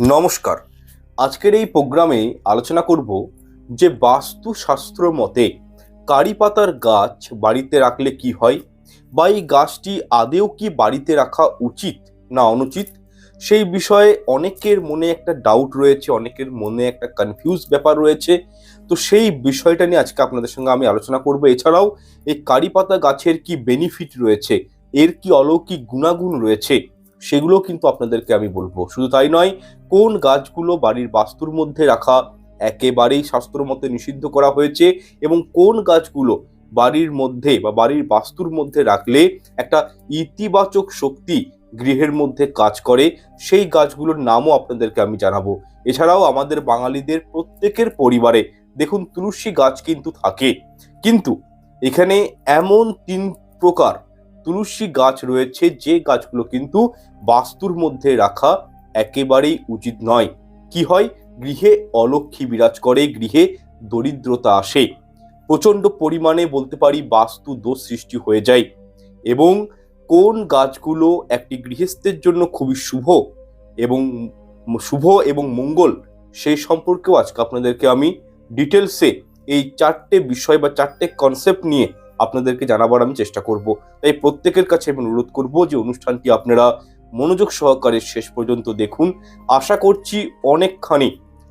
নমস্কার। আজকের এই প্রোগ্রামে আলোচনা করব যে বাস্তুশাস্ত্র মতে কারি পাতার গাছ বাড়িতে রাখলে কি হয় বা এই গাছটি আদেও কি বাড়িতে রাখা উচিত না অনুচিত, সেই বিষয়ে অনেকের মনে একটা ডাউট রয়েছে, অনেকের মনে একটা কনফিউজ ব্যাপার রয়েছে। তো সেই বিষয়টা নিয়ে আজকে আপনাদের সঙ্গে আমি আলোচনা করব। এছাড়াও এই কারি পাতা গাছের কি বেনিফিট রয়েছে? এর কি অলৌকিক গুণাগুণ রয়েছে? সেগুলো কিন্তু আপনাদেরকে আমি বলব। শুধু তাই নয়, কোন গাছগুলো বাড়ির বাস্তুর মধ্যে রাখা একেবারেই শাস্ত্র মতে নিষিদ্ধ করা হয়েছে এবং কোন গাছগুলো বাড়ির মধ্যে বা বাড়ির বাস্তুর মধ্যে রাখলে একটা ইতিবাচক শক্তি গৃহের মধ্যে কাজ করে, সেই গাছগুলোর নামও আপনাদেরকে আমি জানাব। এছাড়াও আমাদের বাঙালিদের প্রত্যেকের পরিবারে দেখুন তুলসী গাছ কিন্তু থাকে। কিন্তু এখানে এমন তিন প্রকার তুলসী গাছ রয়েছে, যে গাছগুলো কিন্তু বাস্তুর মধ্যে রাখা একেবারেই উচিত নয়। কি হয়? গৃহে অলক্ষী বিরাজ করে, গৃহে দরিদ্রতা আসে। প্রচণ্ড পরিমাণে বলতে পারি বাস্তু দোষ সৃষ্টি হয়ে যায়। এবং কোন গাছগুলো একটি গৃহস্থের জন্য খুবই শুভ এবং শুভ এবং মঙ্গল সেই সম্পর্কেও আজকে আপনাদেরকে আমি ডিটেলসে এই চারটে বিষয় বা চারটে কনসেপ্ট নিয়ে আপনাদেরকে জানাবার আমি চেষ্টা করব। তাই প্রত্যেকের কাছে আমি অনুরোধ করব যে অনুষ্ঠানটি আপনারা মনোযোগ সহকারে শেষ পর্যন্ত দেখুন। আশা করছি অনেকখানি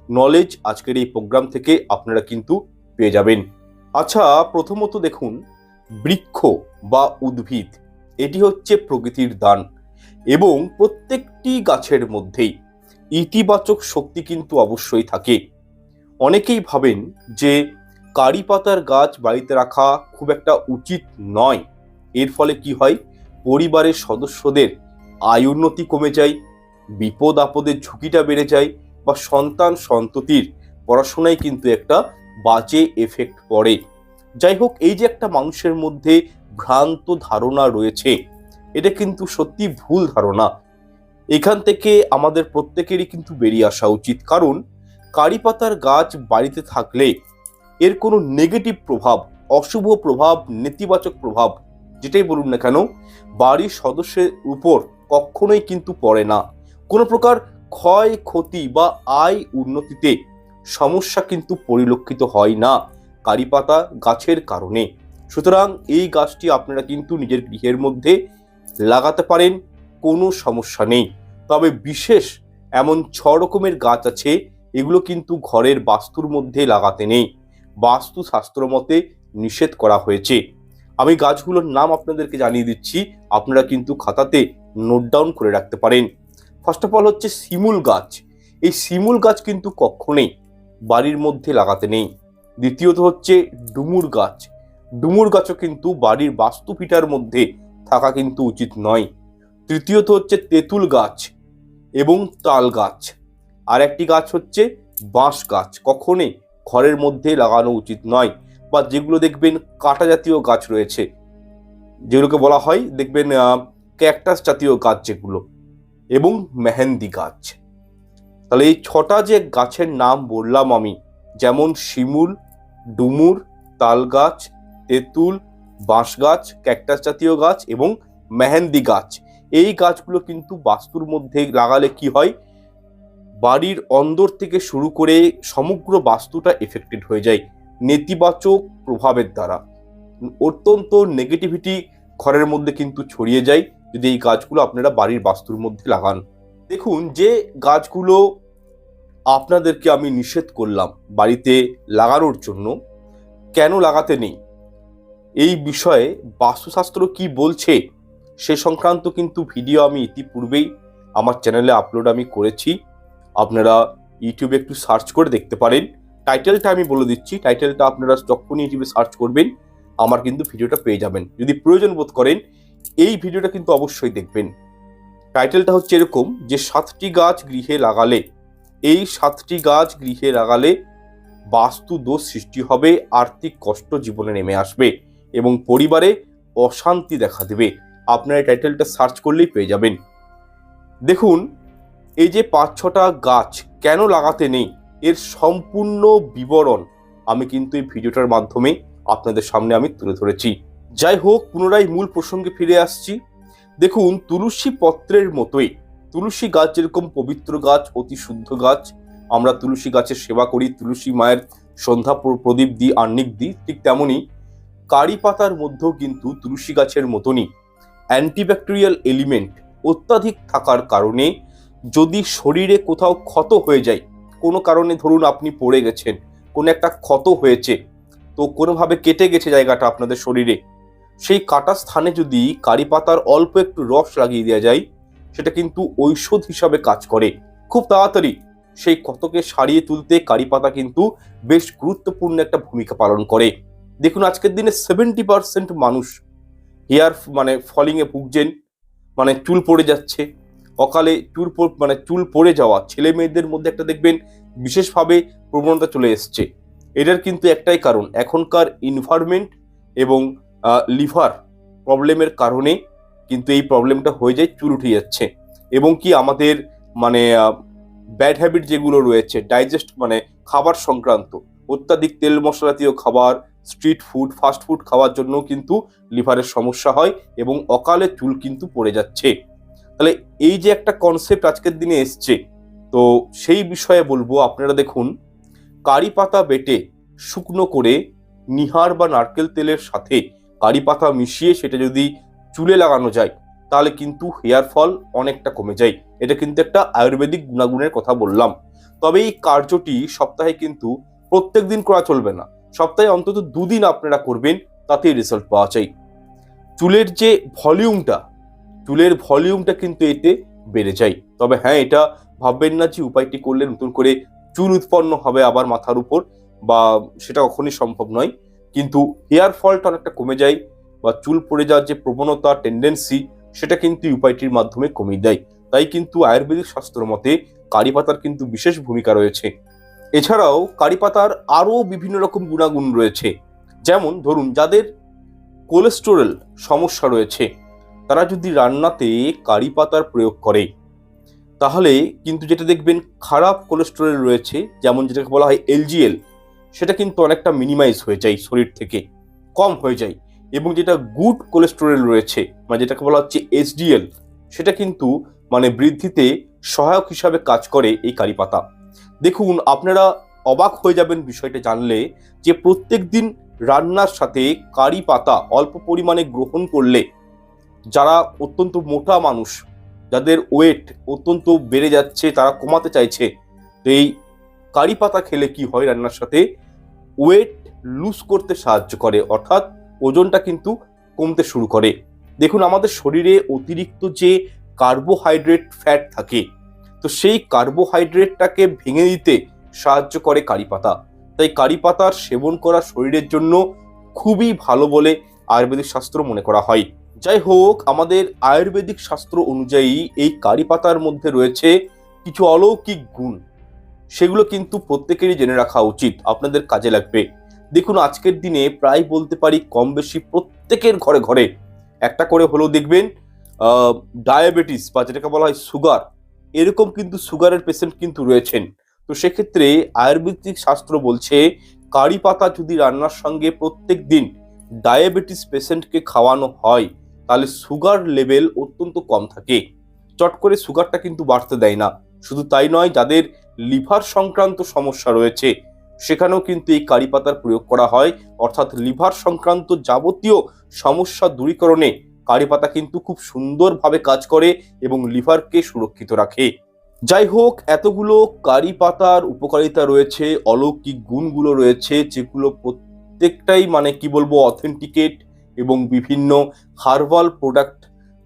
নলেজ আজকের এই প্রোগ্রাম থেকে আপনারা কিন্তু পেয়ে যাবেন। আচ্ছা প্রথমত দেখুন, বৃক্ষ বা উদ্ভিদ, এটি হচ্ছে প্রকৃতির দান এবং প্রত্যেকটি গাছের মধ্যেই ইতিবাচক শক্তি কিন্তু অবশ্যই থাকে। অনেকেই ভাবেন যে কারি পাতার গাছ বাড়িতে রাখা খুব একটা উচিত নয়। এর ফলে কি হয়? পরিবারের সদস্যদের আয় উন্নতি কমে যায়, বিপদ আপদের ঝুঁকিটা বেড়ে যায় বা সন্তান সন্ততির পড়াশোনায় কিন্তু একটা বাজে এফেক্ট পড়ে। যাই হোক, এই যে একটা মানুষের মধ্যে ভ্রান্ত ধারণা রয়েছে, এটা কিন্তু সত্যি ভুল ধারণা। এখান থেকে আমাদের প্রত্যেকেরই কিন্তু বেরিয়ে আসা উচিত। কারণ, কারি পাতার গাছ বাড়িতে থাকলে এর কোনো নেগেটিভ প্রভাব, অশুভ প্রভাব, নেতিবাচক প্রভাব, যেটাই বলুন না কেন, বাড়ির সদস্যের উপর কখনোই কিন্তু পড়ে না। কোনো প্রকার ক্ষয়, ক্ষতি বা আয় উন্নতিতে সমস্যা কিন্তু পরিলক্ষিত হয় না কারি পাতা গাছের কারণে। সুতরাং এই গাছটি আপনারা কিন্তু নিজের গৃহের মধ্যে লাগাতে পারেন, কোনো সমস্যা নেই। তবে বিশেষ এমন ছ রকমের গাছ আছে, এগুলো কিন্তু ঘরের বাস্তুর মধ্যে লাগাতে নেই। বাস্তু শাস্ত্র মতে নিষেধ করা হয়েছে। আমি গাছগুলোর নাম আপনাদেরকে জানিয়ে দিচ্ছি, আপনারা কিন্তু খাতাতে নোট ডাউন করে রাখতে পারেন। ফার্স্ট অফ অল হচ্ছে শিমুল গাছ। এই শিমুল গাছ কিন্তু কখনোই বাড়ির মধ্যে লাগাতে নেই। দ্বিতীয়ত হচ্ছে ডুমুর গাছ। ডুমুর গাছও কিন্তু বাড়ির বাস্তুপিঠার মধ্যে থাকা কিন্তু উচিত নয়। তৃতীয়ত হচ্ছে তেঁতুল গাছ এবং তাল গাছ। আর একটি গাছ হচ্ছে বাঁশ গাছ। কখনোই ঘরের মধ্যে লাগানো উচিত নয় বা যেগুলো দেখবেন কাটা জাতীয় গাছ রয়েছে। যেগুলোকে বলা হয় দেখবেন ক্যাকটাস জাতীয় গাছ যেগুলো এবং মেহেন্দি গাছ। তাহলে এই ছটা যে গাছের নাম বললাম আমি, যেমন শিমুল, ডুমুর তাল গাছ তেঁতুল বাঁশ গাছ ক্যাকটাস জাতীয় গাছ এবং মেহেন্দি গাছ, এই গাছগুলো কিন্তু বাস্তুর মধ্যে লাগালে কি হয়? বাড়ির অন্দর থেকে শুরু করে সমগ্র বাস্তুটা এফেক্টেড হয়ে যায় নেতিবাচক প্রভাবের দ্বারা। অত্যন্ত নেগেটিভিটি ঘরের মধ্যে কিন্তু ছড়িয়ে যায় যদি এই গাছগুলো আপনারা বাড়ির বাস্তুর মধ্যে লাগান। দেখুন যে গাছগুলো আপনাদেরকে আমি নিষেধ করলাম বাড়িতে লাগানোর জন্য, কেন লাগাতে নেই? এই বিষয়ে বাস্তুশাস্ত্র কি বলছে সে সংক্রান্ত কিন্তু ভিডিও আমি ইতিপূর্বেই আমার চ্যানেলে আপলোড আমি করেছি। আপনারা ইউটিউবে একটু সার্চ করে দেখতে পারেন। টাইটেলটা আমি বলে দিচ্ছি। টাইটেলটা আপনারা যখনই ইউটিউবে সার্চ করবেন, আমার কিন্তু ভিডিওটা পেয়ে যাবেন। যদি প্রয়োজন বোধ করেন, এই ভিডিওটা কিন্তু অবশ্যই দেখবেন। টাইটেলটা হচ্ছে এরকম, যে সাতটি গাছ গৃহে লাগালে, এই সাতটি গাছ গৃহে লাগালে বাস্তু দোষ সৃষ্টি হবে, আর্থিক কষ্ট জীবনে নেমে আসবে এবং পরিবারে অশান্তি দেখা দেবে। আপনার টাইটেলটা সার্চ করলেই পেয়ে যাবেন। দেখুন এই যে পাঁচ ছটা গাছ কেন লাগাতে নেই? এর সম্পূর্ণ বিবরণ আমি কিন্তু এই ভিডিওটার মাধ্যমে আপনাদের সামনে আমি তুলে ধরেছি। যাই হোক, পুনরায় মূল প্রসঙ্গে ফিরে আসছি। দেখুন, তুলসী পত্রের মতোই। তুলসী গাছ যেরকম পবিত্র গাছ, অতি শুদ্ধ গাছ। আমরা তুলসী গাছের সেবা করি, তুলসী মায়ের সন্ধ্যা প্র- প্রদীপ দিই আর্নিক দিই, ঠিক তেমনই কারি পাতার মধ্যেও কিন্তু তুলসী গাছের মতনই। অ্যান্টিব্যাকটেরিয়াল এলিমেন্ট অত্যাধিক থাকার কারণে যদি শরীরে কোথাও ক্ষত হয়ে যায়, কোনো কারণে ধরুন আপনি পড়ে গেছেন, কোনো একটা ক্ষত হয়েছে, তো কোনোভাবে কেটে গেছে জায়গাটা আপনাদের শরীরে, সেই কাটা স্থানে যদি কারি পাতার অল্প একটু রস লাগিয়ে দেওয়া যায়, সেটা কিন্তু ঔষধ হিসাবে কাজ করে। খুব তাড়াতাড়ি সেই ক্ষতকে সারিয়ে তুলতে কারি পাতা কিন্তু বেশ গুরুত্বপূর্ণ একটা ভূমিকা পালন করে। দেখুন আজকের দিনে সেভেন্টি পার্সেন্ট মানুষ হেয়ার মানে ফলিংয়ে ভুগছেন মানে চুল পড়ে যাচ্ছে অকালে চুল মানে চুল পড়ে যাওয়া ছেলে মেয়েদের মধ্যে একটা দেখবেন বিশেষভাবে প্রবণতা চলে এসছে। এটার কিন্তু একটাই কারণ, এখনকার ইনভারমেন্ট এবং লিভার প্রবলেমের কারণে কিন্তু এই প্রবলেমটা হয়ে যায়, চুল উঠে যাচ্ছে। এবং কি আমাদের মানে ব্যাড হ্যাবিট যেগুলো রয়েছে ডাইজেস্ট মানে খাবার সংক্রান্ত, অত্যাধিক তেল মশলাতীয় খাবার স্ট্রিট ফুড ফাস্ট ফুড খাওয়ার জন্য কিন্তু লিভারের সমস্যা হয় এবং অকালে চুল কিন্তু পড়ে যাচ্ছে। তাহলে এই যে একটা কনসেপ্ট আজকের দিনে এসছে, তো সেই বিষয়ে বলব, আপনারা দেখুন, কারি পাতা বেটে শুকনো করে নিহার বা নারকেল তেলের সাথে কারি পাতা মিশিয়ে সেটা যদি চুলে লাগানো যায়, তাহলে কিন্তু হেয়ার ফল অনেকটা কমে যায়। এটা কিন্তু একটা আয়ুর্বেদিক গুণাগুণের কথা বললাম। তবে এই কার্যটি সপ্তাহে কিন্তু প্রত্যেক দিন করা চলবে না। সপ্তাহে অন্তত দুদিন আপনারা করবেন, তাতেই রেজাল্ট পাওয়া যায়। চুলের যে ভলিউমটা চুলের ভলিউমটা কিন্তু এতে বেড়ে যায়। তবে হ্যাঁ এটা ভাববেন না যে উপায়টি করলে নতুন করে চুল উৎপন্ন হবে আবার মাথার উপর বা সেটা কখনই সম্ভব নয়। কিন্তু হেয়ার ফলটা অনেকটা কমে যায় বা চুল পড়ে যাওয়ার যে প্রবণতা টেন্ডেন্সি সেটা কিন্তু উপায়টির মাধ্যমে কমিয়ে দেয়। তাই কিন্তু আয়ুর্বেদিক শাস্ত্র মতে কারি পাতার কিন্তু বিশেষ ভূমিকা রয়েছে। এছাড়াও কারি পাতার আরও বিভিন্ন রকম গুণাগুণ রয়েছে। যেমন ধরুন, যাদের কোলেস্টেরল সমস্যা রয়েছে তারা যদি রান্নাতে কারি পাতার প্রয়োগ করে, তাহলে কিন্তু যেটা দেখবেন খারাপ কোলেস্টেরল রয়েছে, যেমন যেটাকে বলা হয় এলজিএল সেটা কিন্তু অনেকটা মিনিমাইজ হয়ে যায় শরীর থেকে, কম হয়ে যায়। এবং যেটা গুড কোলেস্টেরল রয়েছে মানে যেটাকে বলা হচ্ছে এইচডিএল সেটা কিন্তু মানে বৃদ্ধিতে সহায়ক হিসাবে কাজ করে এই কারি পাতা। দেখুন, আপনারা অবাক হয়ে যাবেন বিষয়টা জানলে যে প্রত্যেক দিন রান্নার সাথে কারি পাতা অল্প পরিমাণে গ্রহণ করলে যারা অত্যন্ত মোটা মানুষ, যাদের ওয়েট অত্যন্ত বেড়ে যাচ্ছে, তারা কমাতে চাইছে, তো এই কারি পাতা খেলে কি হয় রান্নার সাথে? ওয়েট লুজ করতে সাহায্য করে, অর্থাৎ ওজনটা কিন্তু কমতে শুরু করে। দেখুন, আমাদের শরীরে অতিরিক্ত যে কার্বোহাইড্রেট ফ্যাট থাকে, তো সেই কার্বোহাইড্রেটটাকে ভেঙে দিতে সাহায্য করে কারি পাতা। তাই কারি পাতার সেবন করা শরীরের জন্য খুবই ভালো বলে আয়ুর্বেদিক শাস্ত্র মনে করা হয়। যাই হোক, আমাদের আয়ুর্বেদিক শাস্ত্র অনুযায়ী এই কারি পাতার মধ্যে রয়েছে কিছু অলৌকিক গুণ। সেগুলো কিন্তু প্রত্যেকেরই জেনে রাখা উচিত, আপনাদের কাজে লাগবে। দেখুন, আজকের দিনে প্রায় বলতে পারি কম বেশি প্রত্যেকের ঘরে ঘরে একটা করে হলেও দেখবেন ডায়াবেটিস বা যেটাকে বলা হয় সুগার, এরকম কিন্তু সুগারের পেশেন্ট কিন্তু রয়েছেন। তো সেক্ষেত্রে আয়ুর্বেদিক শাস্ত্র বলছে, কারি পাতা যদি রান্নার সঙ্গে প্রত্যেক দিন ডায়াবেটিস পেশেন্টকে খাওয়ানো হয় তাহলে সুগার লেভেল অত্যন্ত কম থাকে। চট করে সুগারটা কিন্তু বাড়তে দেয় না। শুধু তাই নয়, যাদের লিভার সংক্রান্ত সমস্যা রয়েছে, সেখানেও কিন্তু এই কারি পাতার প্রয়োগ করা হয়। অর্থাৎ লিভার সংক্রান্ত যাবতীয় সমস্যা দূরীকরণে কারি পাতা কিন্তু খুব সুন্দরভাবে কাজ করে এবং লিভারকে সুরক্ষিত রাখে। যাই হোক, এতগুলো কারি পাতার উপকারিতা রয়েছে, অলৌকিক গুণগুলো রয়েছে, যেগুলো প্রত্যেকটাই মানে কি বলব অথেন্টিকেট এবং বিভিন্ন হার্বাল প্রোডাক্ট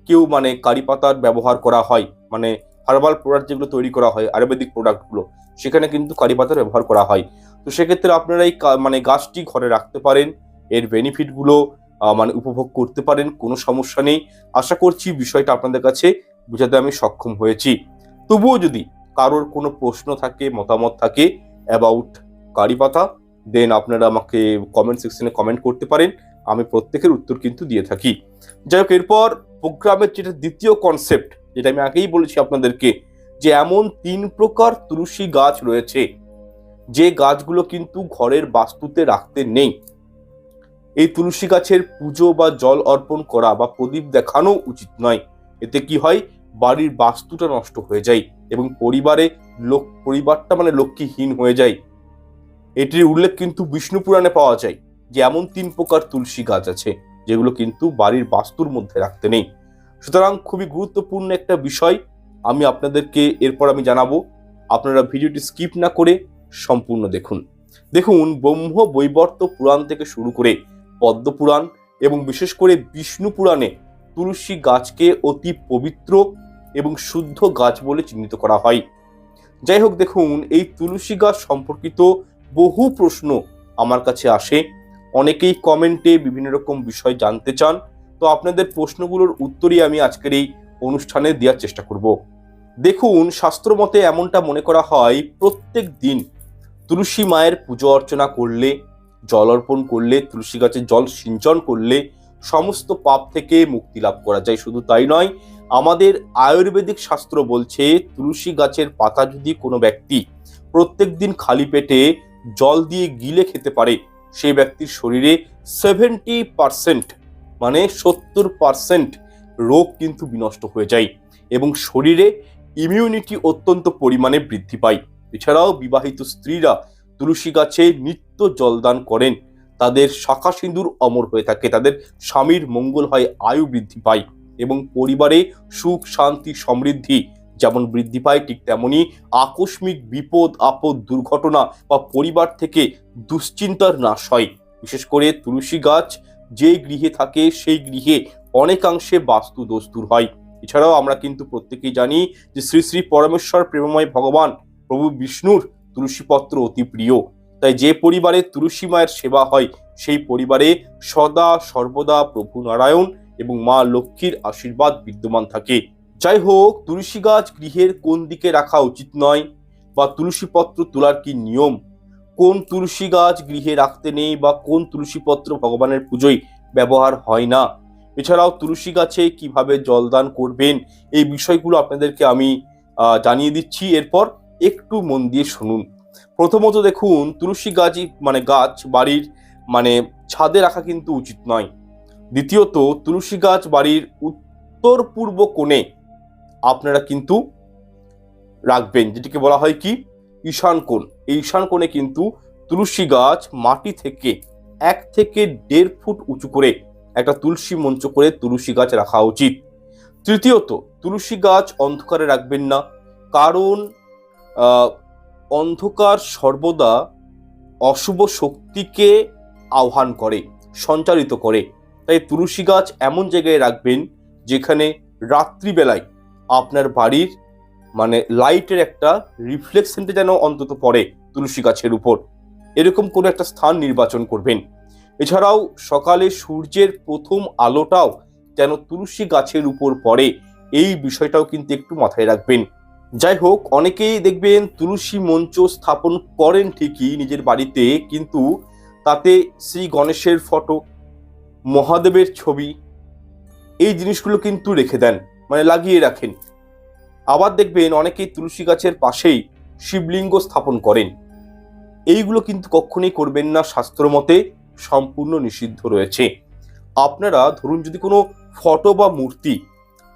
কেউ মানে কারি পাতার ব্যবহার করা হয়। মানে হার্বাল প্রোডাক্ট যেগুলো তৈরি করা হয়, আয়ুর্বেদিক প্রোডাক্টগুলো সেখানে কিন্তু কারি পাতার ব্যবহার করা হয়। তো সেক্ষেত্রে আপনারা এই মানে গাছটি ঘরে রাখতে পারেন, এর বেনিফিটগুলো মানে উপভোগ করতে পারেন, কোনো সমস্যা নেই। আশা করছি বিষয়টা আপনাদের কাছে বোঝাতে আমি সক্ষম হয়েছি। তবুও যদি কারোর কোনো প্রশ্ন থাকে, মতামত থাকে অ্যাবাউট কারি পাতা দেন আপনারা আমাকে কমেন্ট সেকশনে কমেন্ট করতে পারেন। আমি প্রত্যেকের উত্তর কিন্তু দিয়ে থাকি। যাই হোক, এরপর প্রোগ্রামের যেটা দ্বিতীয় কনসেপ্ট যেটা আমি আগেই বলেছি আপনাদেরকে, যে এমন তিন প্রকার তুলসী গাছ রয়েছে, যে গাছগুলো কিন্তু ঘরের বাস্তুতে রাখতে নেই। এই তুলসী গাছের পুজো বা জল অর্পণ করা বা প্রদীপ দেখানো উচিত নয়। এতে কি হয়? বাড়ির বাস্তুটা নষ্ট হয়ে যায় এবং পরিবারে লোক, পরিবারটা মানে লক্ষ্মীহীন হয়ে যায়। এটির উল্লেখ কিন্তু বিষ্ণু পুরাণে পাওয়া যায়। যে এমন তিন প্রকার তুলসী গাছ আছে, যেগুলো কিন্তু বাড়ির বাস্তুর মধ্যে রাখতে নেই। সুতরাং খুবই গুরুত্বপূর্ণ একটা বিষয় আমি আপনাদেরকে এরপর আমি জানাব। আপনারা ভিডিওটি স্কিপ না করে সম্পূর্ণ দেখুন। দেখুন, ব্রহ্ম বৈবর্ত পুরাণ থেকে শুরু করে পদ্মপুরাণ এবং বিশেষ করে বিষ্ণু পুরাণে তুলসী গাছকে অতি পবিত্র এবং শুদ্ধ গাছ বলে চিহ্নিত করা হয়। যাই হোক, দেখুন, এই তুলসী গাছ সম্পর্কিত বহু প্রশ্ন আমার কাছে আসে। অনেকেই কমেন্টে বিভিন্ন রকম বিষয় জানতে চান। তো আপনাদের প্রশ্নগুলোর উত্তরই আমি আজকের এই অনুষ্ঠানে দেওয়ার চেষ্টা করব। দেখুন শাস্ত্রমতে এমনটা মনে করা হয়, প্রত্যেক দিন তুলসী মায়ের পুজো অর্চনা করলে, জল অর্পণ করলে, তুলসী গাছে জল সিঞ্চন করলে সমস্ত পাপ থেকে মুক্তি লাভ করা যায়। শুধু তাই নয়, আমাদের আয়ুর্বেদিক শাস্ত্র বলছে, তুলসী গাছের পাতা যদি কোনো ব্যক্তি প্রত্যেক দিন খালি পেটে জল দিয়ে গিলে খেতে পারে সেই ব্যক্তির শরীরে সেভেন্টি পারসেন্ট মানে সত্তর পারসেন্ট রোগ কিন্তু বিনষ্ট হয়ে যায় এবং শরীরে ইমিউনিটি অত্যন্ত পরিমাণে বৃদ্ধি পায়। এছাড়াও বিবাহিত স্ত্রীরা তুলসী গাছে নিত্য জলদান করেন। তাদের শাখা সিঁদুর অমর হয়ে থাকে, তাদের স্বামীর মঙ্গল হয়, আয়ু বৃদ্ধি পায় এবং পরিবারে সুখ, শান্তি, সমৃদ্ধি যেমন বৃদ্ধি পায়, ঠিক তেমনি আকস্মিক বিপদ, আপদ, দুর্ঘটনা বা পরিবার থেকে দুশ্চিন্তার নাশ হয়। বিশেষ করে তুলসী গাছ যে গৃহে থাকে, সেই গৃহে অনেকাংশে বাস্তু দোষ দূর হয়। এছাড়াও আমরা কিন্তু প্রত্যেকেই জানি যে শ্রী শ্রী পরমেশ্বর প্রেমময় ভগবান প্রভু বিষ্ণুর তুলসীপত্র অতি প্রিয়। তাই যে পরিবারে তুলসী মায়ের সেবা হয়, সেই পরিবারে সদা সর্বদা প্রভু নারায়ণ এবং মা লক্ষ্মীর আশীর্বাদ বিদ্যমান থাকে। যাই হোক, তুলসী গাছ গৃহের কোন দিকে রাখা উচিত নয় বা তুলসী পত্র তোলার কি নিয়ম? কোন তুলসী গাছ গৃহে রাখতে নেই বা কোন তুলসী পত্র ভগবানের পুজোয় ব্যবহার হয় না? এছাড়াও তুলসী গাছে কীভাবে জলদান করবেন? এই বিষয়গুলো আপনাদেরকে আমি জানিয়ে দিচ্ছি। এরপর একটু মন দিয়ে শুনুন। প্রথমত দেখুন, তুলসী গাছই মানে গাছ বাড়ির মানে ছাদে রাখা কিন্তু উচিত নয়। দ্বিতীয়ত, তুলসী গাছ বাড়ির উত্তর পূর্ব কোণে আপনারা কিন্তু রাখবেন, যেটিকে বলা হয় কি? ঈশান কোণ। এই ঈশান কোণে কিন্তু তুলসী গাছ মাটি থেকে এক থেকে দেড় ফুট উঁচু করে একটা তুলসী মঞ্চ করে তুলসী গাছ রাখা উচিত। তৃতীয়ত, তুলসী গাছ অন্ধকারে রাখবেন না, কারণ অন্ধকার সর্বদা অশুভ শক্তিকে আহ্বান করে, সঞ্চারিত করে। তাই তুলসী গাছ এমন জায়গায় রাখবেন যেখানে রাত্রিবেলায় আপনার বাড়ির মানে লাইটের একটা রিফ্লেকশনটা যেন অন্তত পড়ে তুলসী গাছের উপর। এরকম কোনো একটা স্থান নির্বাচন করবেন। এছাড়াও সকালে সূর্যের প্রথম আলোটাও যেন তুলসী গাছের উপর পড়ে, এই বিষয়টাও কিন্তু একটু মাথায় রাখবেন। যাই হোক, অনেকেই দেখবেন তুলসী মঞ্চ স্থাপন করেন ঠিকই নিজের বাড়িতে, কিন্তু তাতে শ্রী গণেশের ফটো, মহাদেবের ছবি, এই জিনিসগুলো কিন্তু রেখে দেন। মানে লাগিয়ে রাখেন। আবার দেখবেন অনেকেই তুলসী গাছের পাশেই শিবলিঙ্গ স্থাপন করেন। এইগুলো কিন্তু কখনোই করবেন না, শাস্ত্র মতে সম্পূর্ণ নিষিদ্ধ রয়েছে। আপনারা ধরুন যদি কোনো ফটো বা মূর্তি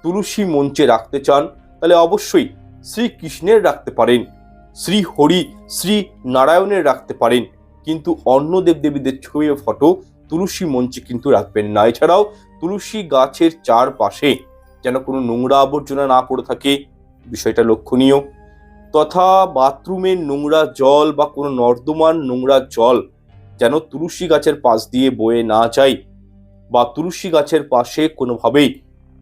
তুলসী মঞ্চে রাখতে চান, তাহলে অবশ্যই শ্রীকৃষ্ণের রাখতে পারেন শ্রী হরি শ্রী নারায়ণের রাখতে পারেন। কিন্তু অন্য দেবদেবীদের ছবি ফটো তুলসী মঞ্চে কিন্তু রাখবেন না। এছাড়াও তুলসী গাছের চারপাশে যেন কোনো নোংরা আবর্জনা না পড়ে থাকে, বিষয়টা লক্ষণীয়। তথা বাথরুমের নোংরা জল বা কোনো নর্দমার নোংরা জল যেন তুলসী গাছের পাশ দিয়ে বয়ে না যায় বা তুলসী গাছের পাশে কোনোভাবেই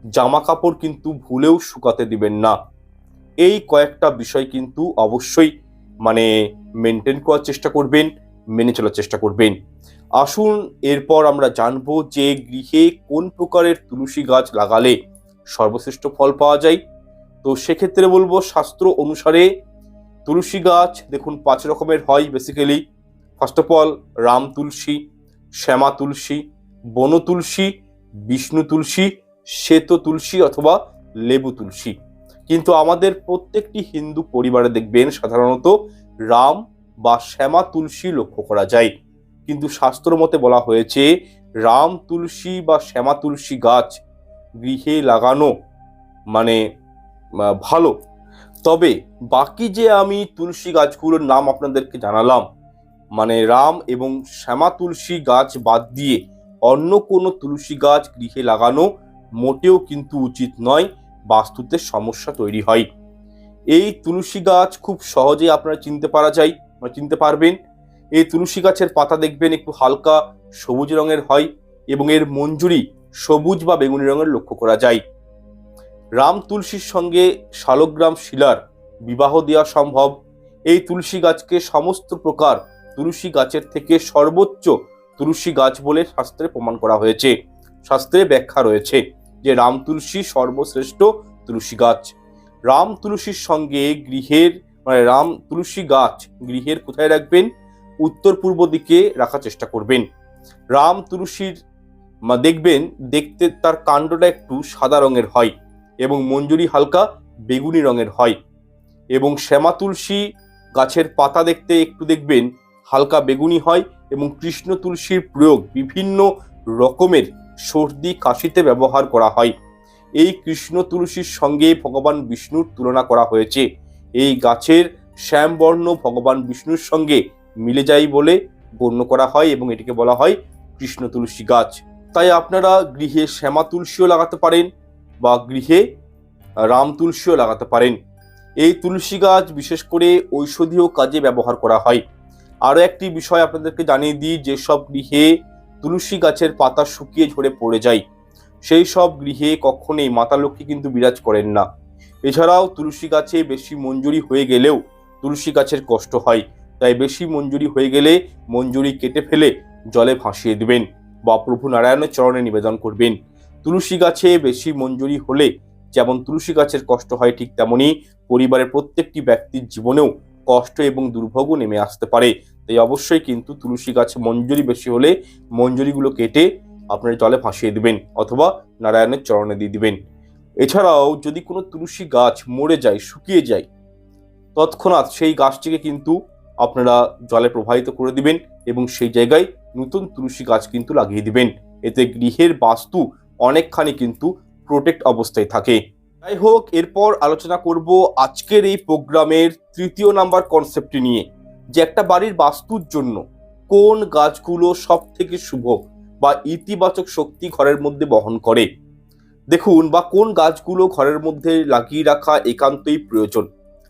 জামা কাপড় কিন্তু ভুলেও শুকাতে দিবেন না। এই কয়েকটা বিষয় কিন্তু অবশ্যই মানে মেনটেন করার চেষ্টা করবেন, মেনে চলার চেষ্টা করবেন। আসুন এরপর আমরা জানব যে গৃহে কোন প্রকারের তুলসী গাছ লাগালে সর্বশ্রেষ্ঠ ফল পাওয়া যায়। তো সেক্ষেত্রে বলব শাস্ত্র অনুসারে তুলসী গাছ, দেখুন পাঁচ রকমের হয় basically first of all Ram তুলসী, শ্যামা তুলসী, বন তুলসী, বিষ্ণু তুলসী, শ্বেত তুলসী অথবা লেবু তুলসী। কিন্তু আমাদের প্রত্যেকটি হিন্দু পরিবারে দেখবেন সাধারণত রাম বা শ্যামা তুলসী লক্ষ্য করা যায়। কিন্তু শাস্ত্র মতে বলা হয়েছে, রাম তুলসী বা শ্যামা তুলসী গাছ গৃহে লাগানো মানে ভালো। তবে বাকি যে আমি তুলসী গাছগুলোর নাম আপনাদেরকে জানালাম মানে রাম এবং শ্যামা তুলসী গাছ বাদ দিয়ে অন্য কোনো তুলসী গাছ গৃহে লাগানো মোটেও কিন্তু উচিত নয়, বাস্তুতে সমস্যা তৈরি হয়। এই তুলসী গাছ খুব সহজে আপনারা চিনতে পারা যায় চিনতে পারবেন। এই তুলসী গাছের পাতা দেখবেন একটু হালকা সবুজ রঙের হয় এবং এর মঞ্জুরি সবুজ বা বেগুনি রঙের লক্ষ্য করা যায়। রাম তুলসীর সঙ্গে শালগ্রাম শিলার বিবাহ দেওয়া সম্ভব। এই তুলসী গাছকে সমস্ত প্রকার তুলসী গাছের থেকে সর্বোচ্চ তুলসী গাছ বলে শাস্ত্রে প্রমাণ করা হয়েছে। শাস্ত্রে ব্যাখ্যা রয়েছে যে রাম তুলসী সর্বশ্রেষ্ঠ তুলসী গাছ। রাম তুলসীর সঙ্গে গৃহের মানে রাম তুলসী গাছ গৃহের কোথায় রাখবেন? উত্তর পূর্ব দিকে রাখার চেষ্টা করবেন। রাম তুলসীর দেখবেন দেখতে তার কাণ্ডটা একটু সাদা রঙের হয় এবং মঞ্জুরি হালকা বেগুনি রঙের হয় এবং শ্যামা তুলসী গাছের পাতা দেখতে একটু দেখবেন হালকা বেগুনি হয় এবং কৃষ্ণ তুলসীর প্রয়োগ বিভিন্ন রকমের সর্দি কাশিতে ব্যবহার করা হয়। এই কৃষ্ণ তুলসীর সঙ্গে ভগবান বিষ্ণুর তুলনা করা হয়েছে। এই গাছের শ্যামবর্ণ ভগবান বিষ্ণুর সঙ্গে মিলে যায় বলে গণ্য করা হয় এবং এটিকে বলা হয় কৃষ্ণ তুলসী গাছ। তাই আপনারা গৃহে শ্যামা তুলসীও লাগাতে পারেন বা গৃহে রাম তুলসীও লাগাতে পারেন। এই তুলসী গাছ বিশেষ করে ঔষধীয় কাজে ব্যবহার করা হয়। আরও একটি বিষয় আপনাদেরকে জানিয়ে দিই যেসব গৃহে তুলসী গাছের পাতা শুকিয়ে ঝরে পড়ে যায়। সেই সব গৃহে কখনোই মাতা লক্ষ্মী কিন্তু বিরাজ করেন না। এছাড়াও তুলসী গাছে বেশি মঞ্জুরি হয়ে গেলেও তুলসী গাছের কষ্ট হয়। তাই বেশি মঞ্জুরি হয়ে গেলে মঞ্জুরি কেটে ফেলে জলে ভাসিয়ে দেবেন। বা প্রভু নারায়ণের চরণে নিবেদন করবেন। তুলসী গাছে বেশি মঞ্জুরি হলে যেমন তুলসী গাছের কষ্ট হয় ঠিক তেমনই পরিবারের প্রত্যেকটি ব্যক্তির জীবনেও কষ্ট এবং দুর্ভোগও নেমে আসতে পারে। তাই অবশ্যই কিন্তু তুলসী গাছে মঞ্জুরি বেশি হলে মঞ্জুরিগুলো কেটে আপনার জলে ভাসিয়ে দিবেন অথবা নারায়ণের চরণে দিয়ে দিবেন। এছাড়াও যদি কোনো তুলসী গাছ মরে যায়, শুকিয়ে যায়, তৎক্ষণাৎ সেই গাছটিকে কিন্তু আপনারা জলে প্রবাহিত করে দিবেন এবং সেই জায়গায় নতুন তুলসী গাছ কিন্তু লাগিয়ে দিবেন। এতে গৃহের বাস্তু অনেকখানি কিন্তু প্রোটেক্ট অবস্থায় থাকে। যাই হোক, এরপর আলোচনা করব আজকের এই প্রোগ্রামের তৃতীয় নাম্বার কনসেপ্টটি নিয়ে। যে একটা বাড়ির বাস্তুর জন্য কোন গাছগুলো সব থেকে শুভ বা ইতিবাচক শক্তি ঘরের মধ্যে বহন করে? দেখুন, বা কোন গাছগুলো ঘরের মধ্যে লাগিয়ে রাখা একান্তই প্রয়োজন?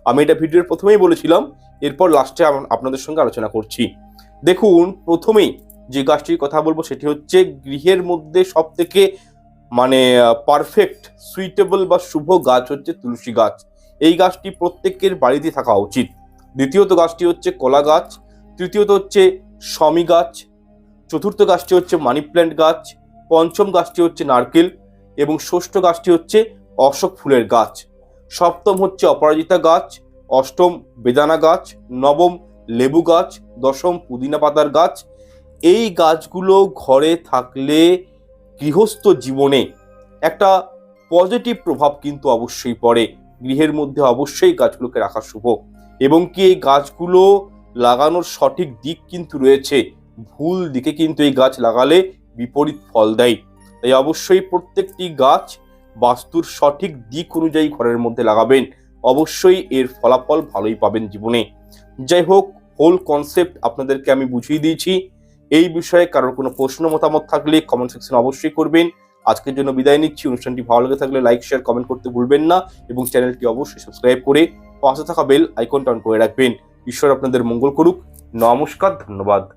আমি এটা ভিডিওর প্রথমেই বলেছিলাম এরপর লাস্টে আপনাদের সঙ্গে আলোচনা করছি। দেখুন, প্রথমেই যে গাছটির কথা বলব সেটি হচ্ছে, গৃহের মধ্যে সব থেকে মানে পারফেক্ট সুইটেবল বা শুভ গাছ হচ্ছে তুলসী গাছ। এই গাছটি প্রত্যেকের বাড়িতে থাকা উচিত। দ্বিতীয়ত গাছটি হচ্ছে কলা গাছ। তৃতীয়ত হচ্ছে শমি গাছ। চতুর্থ গাছটি হচ্ছে মানি প্ল্যান্ট গাছ। পঞ্চম গাছটি হচ্ছে নারকেল। এবং ষষ্ঠ গাছটি হচ্ছে অশোক ফুলের গাছ। সপ্তম হচ্ছে অপরাজিতা গাছ। অষ্টম বেদানা গাছ, নবম লেবু গাছ, দশম পুদিনা পাতার গাছ। এই গাছগুলো ঘরে থাকলে গৃহস্থ জীবনে একটা পজিটিভ প্রভাব কিন্তু অবশ্যই পড়ে। গৃহের মধ্যে অবশ্যই গাছগুলোকে রাখা শুভ। এবং কি এই গাছগুলো লাগানোর সঠিক দিক কিন্তু রয়েছে, ভুল দিকে কিন্তু এই গাছ লাগালে বিপরীত ফল দেয়। তাই অবশ্যই প্রত্যেকটি গাছ বাস্তুর সঠিক দিক অনুযায়ী ঘরের মধ্যে লাগাবেন। অবশ্যই এর ফলাফল ভালোই পাবেন জীবনে। যাই হোক হোল কনসেপ্ট আপনাদেরকে আমি বুঝিয়ে দিয়েছি। এই বিষয়ে কারোর কোনো প্রশ্ন, মতামত থাকলে কমেন্ট সেকশন অবশ্যই করবেন। আজকের জন্য বিদায় নিচ্ছি। অনুষ্ঠানটি ভালো লেগে থাকলে লাইক শেয়ার কমেন্ট করতে ভুলবেন না এবং চ্যানেলটি অবশ্যই সাবস্ক্রাইব করে পাশে থাকা বেল আইকনটা অন করে রাখবেন। ঈশ্বর আপনাদের মঙ্গল করুক। নমস্কার, ধন্যবাদ।